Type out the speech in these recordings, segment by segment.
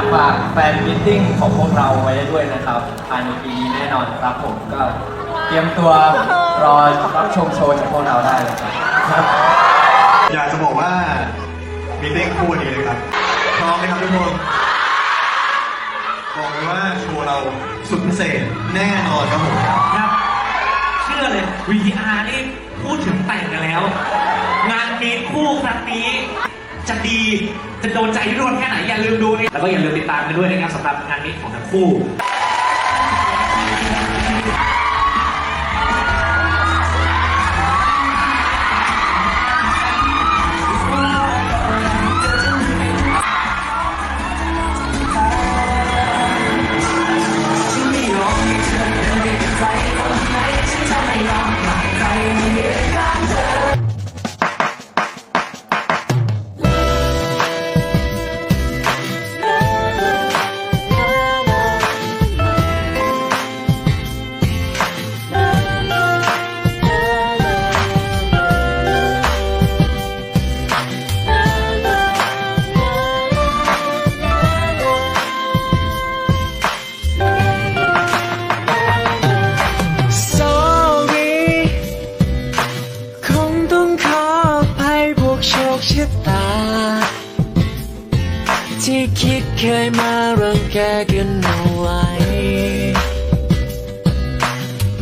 ากฝากแฟนมิทติ้งของพวกเราไว้ด้วยนะครับภายในปีนี้แน่นอนครับผมก็เตรียมตัวรอรับชมโชว์จากพวกเราได้เลยครับ อยากจะบอกว่ามีเต้งคู่วันนี้เลยครับพร้อมไหมครับทุกคนบอกเลยว่าโชว์เราสุดพิเศษแน่นอนครับผมครับ เชื่อเลย VTR นี่พูดถึงแต่งกันแล้ว งานมีคู่ครั้งนี้ จะดี จะโดนใจทุกคนแค่ไหนอย่าลืมดูนี่แล้วก็อย่าลืมติดตามกันด้วยนะครับสำหรับงานนี้ของทั้งคู่ เคยมารังแกกันเอาไว้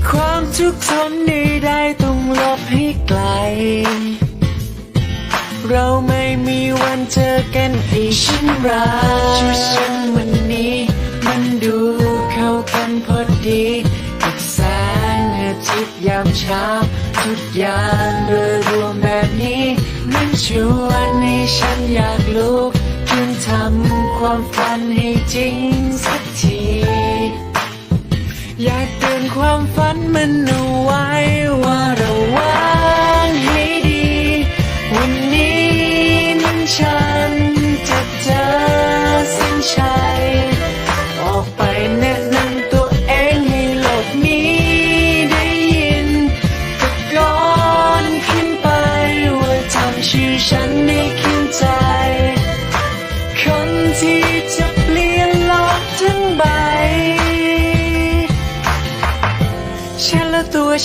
ความทุกข์ทนนี้ได้ต้องลบให้ไกล เราไม่มีวันเจอกันอีกฉันรักชีวิตฉันวันนี้ มันดูเข้ากันพอดีกับแสงอาทิตย์ยามเช้า ทุกอย่างโดยรวมแบบนี้ มันชวนให้ฉันอยากลุกขึ้นทำ ความฝันให้จริงสักที อยากเตือนความฝันมันเอาไว้ว่าเราว่า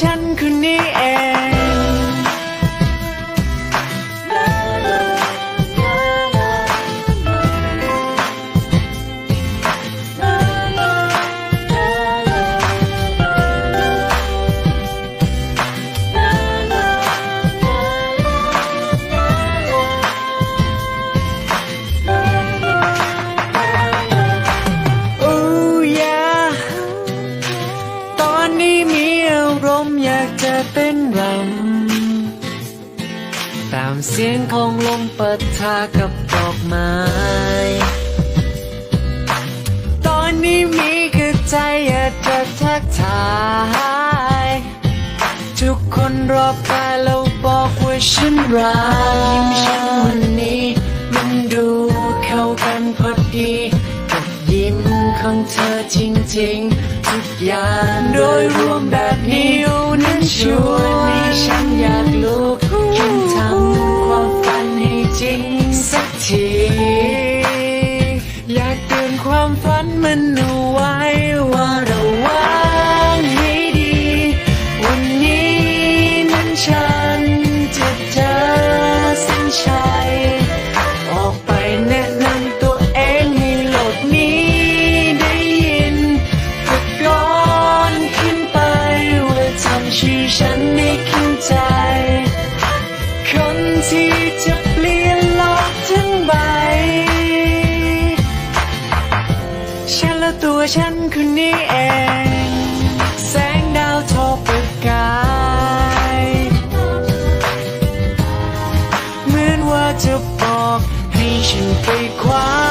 ฉันคนนี้ เสียงของลมปิดทากับดอกไม้ ตอนนี้มีคือใจอยากจะทักทาย ทุกคนรอบกายเราบอกว่าฉันรักยิ้มฉันวันนี้ มันดูเข้ากันพอดีกับยิ้มของเธอจริงๆ ทุกอย่างโดยรวมแบบนี้นั้นชวน จริงสักที อยากเตือนความฝันมันเอาไว้ว่าระวังให้ดี วันนี้นั้นฉันจะเจอเส้นชัยออกไปแนะนำตัวเองให้โลกนี้ได้ยินตะโกนขึ้นไปว่าจำชื่อฉันในขึ้นใจ คนที่ ตัวฉันคนนี้เอง แสงดาวทอประกาย เหมือนว่าจะบอกให้ฉันไปคว้าม